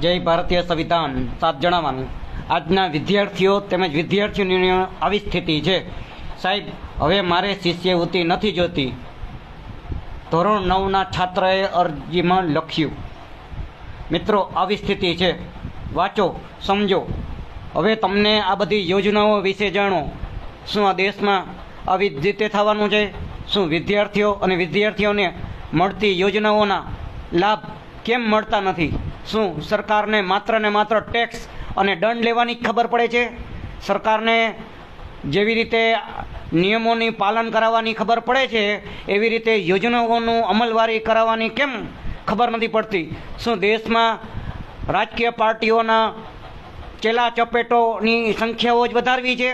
જય ભારતીય સંવિધાન. સાથ જણાવવાનું આજના વિદ્યાર્થીઓ તેમજ વિદ્યાર્થીઓની આવી સ્થિતિ છે. સાહેબ, હવે મારે શિષ્યવૃત્તિ નથી જોતી. ધોરણ નવના છાત્રએ અરજીમાં લખ્યું. મિત્રો, આવી સ્થિતિ છે. વાંચો, સમજો. હવે તમને આ બધી યોજનાઓ વિશે જાણો. શું આ દેશમાં આવી રીતે થવાનું છે? શું વિદ્યાર્થીઓ અને વિદ્યાર્થીઓને મળતી યોજનાઓના લાભ કેમ મળતા નથી? શું? સરકારને માત્ર ને માત્ર ટેક્સ અને દંડ લેવાની ખબર પડે છે? સરકારને જેવી રીતે નિયમોની પાલન કરાવવાની ખબર પડે છે, એવી રીતે યોજનાઓનું અમલવારી કરાવવાની કેમ ખબર નથી પડતી? શું દેશમાં રાજકીય પાર્ટીઓના ચેલા ચપેટોની સંખ્યાઓ જ વધારવી છે?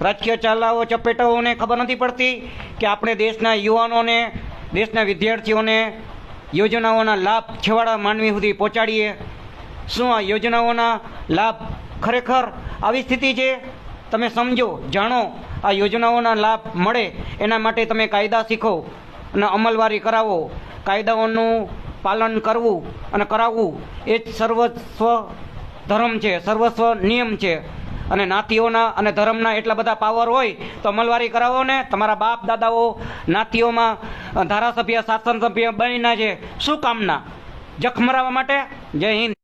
રાજકીય ચાલાઓ ચપેટોને ખબર નથી પડતી કે આપણે દેશના યુવાનોને, દેશના વિદ્યાર્થીઓને યોજનાઓના લાભ છેવાડા માનવી સુધી પહોંચાડીએ. શું આ યોજનાઓના લાભ ખરેખર આવી સ્થિતિ છે? તમે સમજો, જાણો, આ યોજનાઓના લાભ મળે એના માટે તમે કાયદા શીખો અને અમલવારી કરાવો. કાયદાઓનું પાલન કરવું અને કરાવવું એ જ સર્વસ્વ ધર્મ છે, સર્વસ્વ નિયમ છે. અને નાતીઓના અને ધર્મના એટલા બધા પાવર હોય, તો અમલવારી કરાવો ને. તમારા બાપ, દાદાઓ, નાતીઓમાં ધારાસભ્ય શાસન સભ્ય બનીના છે શું કામના? જખમરાવા માટે? જય હિન્દ.